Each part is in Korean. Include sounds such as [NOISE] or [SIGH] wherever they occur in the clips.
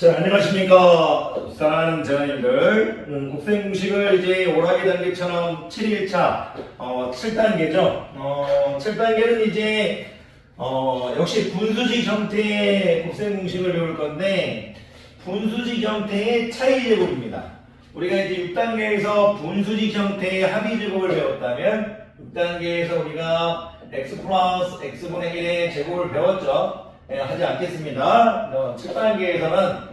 자, 안녕하십니까. 사랑하는 재원님들. 음, 곱셈 공식을 이제 오락기 단계처럼 7일차, 어, 7단계죠. 어, 7단계는 이제, 어, 역시 분수식 형태의 곱셈 공식을 배울 건데, 분수식 형태의 차이 제곱입니다. 우리가 이제 6단계에서 분수식 형태의 합의 제곱을 배웠다면, 6단계에서 우리가 x 플러스 x분의 1의 제곱을 배웠죠. 예, 하지 않겠습니다. 어, 7단계에서는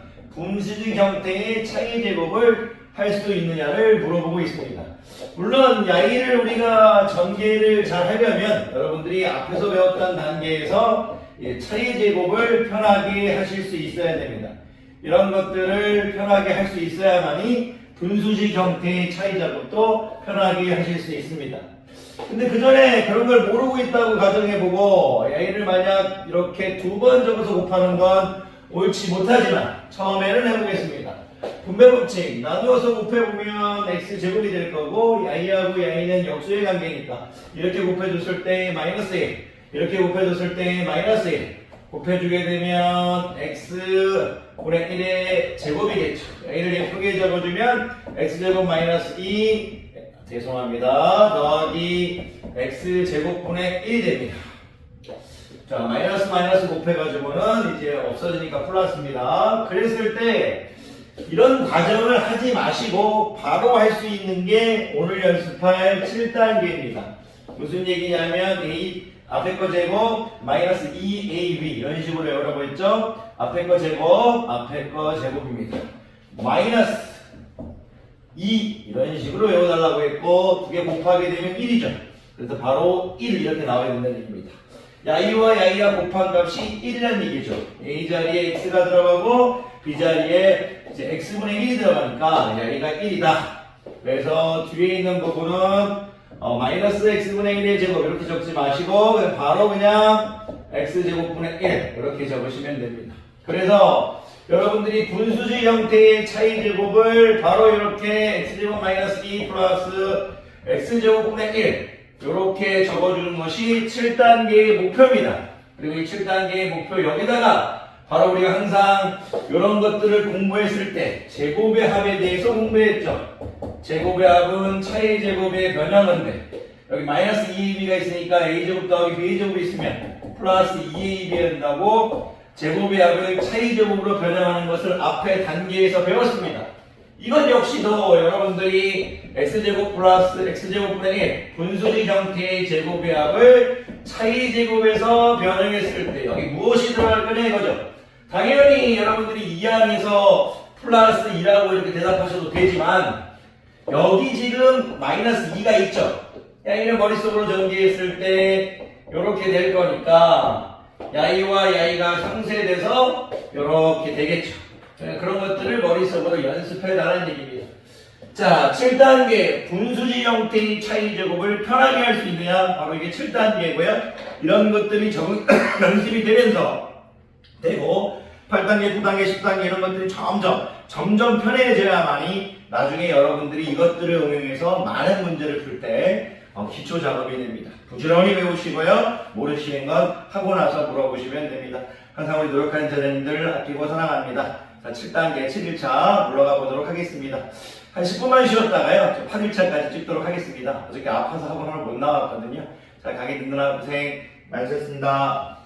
분수식 형태의 차이 제곱을 할 수 있느냐를 물어보고 있습니다. 물론 야이를 우리가 전개를 잘 하려면 여러분들이 앞에서 배웠던 단계에서 예, 차이 제곱을 편하게 하실 수 있어야 됩니다. 이런 것들을 편하게 할 수 있어야만이 분수식 형태의 차이 작업도 편하게 하실 수 있습니다. 근데 그 전에 그런 걸 모르고 있다고 가정해보고 얘를 만약 이렇게 두번 적어서 곱하는 건 옳지 못하지만 처음에는 해보겠습니다. 분배 법칙 나누어서 곱해보면 x 제곱이 될 거고 야이하고 야이는 역수의 관계니까 이렇게 곱해줬을 때 마이너스 1 이렇게 곱해줬을 때 마이너스 1 곱해주게 되면 x 분의 1의 제곱이겠죠. ya를 예쁘게 적어주면 x제곱 마이너스 2 죄송합니다. 더하기 x 제곱분의 1이 됩니다. 자, 마이너스 마이너스 곱해가지고는 이제 없어지니까 플러스입니다. 그랬을 때 이런 과정을 하지 마시고 바로 할 수 있는 게 오늘 연습할 7단계입니다. 무슨 얘기냐면 a 앞에 거 제곱 마이너스 2ab 이런 식으로 외우라고 했죠. 앞에 거 제곱 앞에 거 제곱입니다. 마이너스 2 이런 식으로 외워달라고 했고 두 개 곱하게 되면 1이죠. 그래서 바로 1 이렇게 나와야 된다는 얘기입니다. 야이와 야이가 곱한 값이 1이라는 얘기죠. A 자리에 x가 들어가고 B 자리에 이제 x분의 1이 들어가니까 야이가 1이다. 그래서 뒤에 있는 부분은 어, 마이너스 x분의 1의 제곱 이렇게 적지 마시고 그냥 바로 그냥 x제곱분의 1 이렇게 적으시면 됩니다. 그래서 여러분들이 분수식 형태의 차이 제곱을 바로 이렇게 x제곱 마이너스 2 플러스 x제곱분의 1 이렇게 적어주는 것이 7단계의 목표입니다. 그리고 이 7단계의 목표 여기다가 바로 우리가 항상 이런 것들을 공부했을 때 제곱의 합에 대해서 공부했죠. 제곱의 합은 차이 제곱의 변형인데 여기 마이너스 2ab가 있으니까 a제곱 더하기 b제곱이 있으면 플러스 2ab 된다고 제곱의 합을 차이 제곱으로 변형하는 것을 앞에 단계에서 배웠습니다. 이건 역시도 여러분들이 x제곱 플러스 x제곱분의 1 분수식 형태의 제곱의 합을 차이 제곱에서 변형했을 때 여기 무엇이 들어갈 거냐 이거죠. 당연히 여러분들이 2항에서 플러스 2라고 이렇게 대답하셔도 되지만 여기 지금 마이너스 2가 있죠. 야 이를 머릿속으로 전개했을 때 이렇게 될 거니까 야이와 야이가 상쇄돼서 이렇게 되겠죠. 네, 그런 것들을 머릿속으로 연습해달라는 얘기입니다. 자, 7단계 분수지 형태의 차이 제곱을 편하게 할 수 있느냐? 바로 이게 7단계고요. 이런 것들이 적응, [COUGHS] 연습이 되면서 되고 8단계, 9단계, 10단계 이런 것들이 점점 점점 편해져야만이 나중에 여러분들이 이것들을 응용해서 많은 문제를 풀때 어, 기초 작업이 됩니다. 부지런히 배우시고요. 모르시는 건 하고 나서 물어보시면 됩니다. 항상 우리 노력하는 자녀님들 아끼고 사랑합니다. 자, 7단계 7일차 물러가 보도록 하겠습니다. 한 10분만 쉬었다가요. 8일차까지 찍도록 하겠습니다. 어저께 아파서 학원을 못 나왔거든요. 자, 강의 듣느라 고생 많으셨습니다.